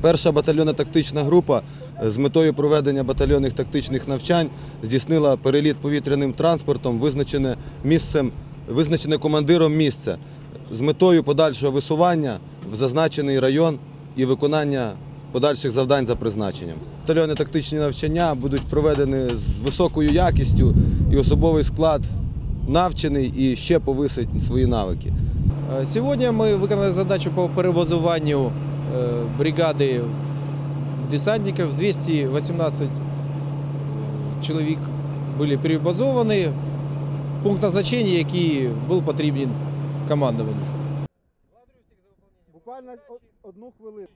Перша батальйонна тактична група е, з метою проведення батальйонних тактичних навчань здійснила переліт повітряним транспортом, визначене місцем, визначене командиром місце з метою подальшого висування в зазначений район і виконання подальших завдань за призначенням. Батальйонні тактичні навчання будуть проведені з високою якістю і особовий склад навчений і ще повисить свої навики. Е, Сьогодні ми виконали задачу по перевозуванню е, бригади десантників. 218 чоловік були перебазовані. Пункт назначення, який був потрібен командуванню. Буквально одну хвилину.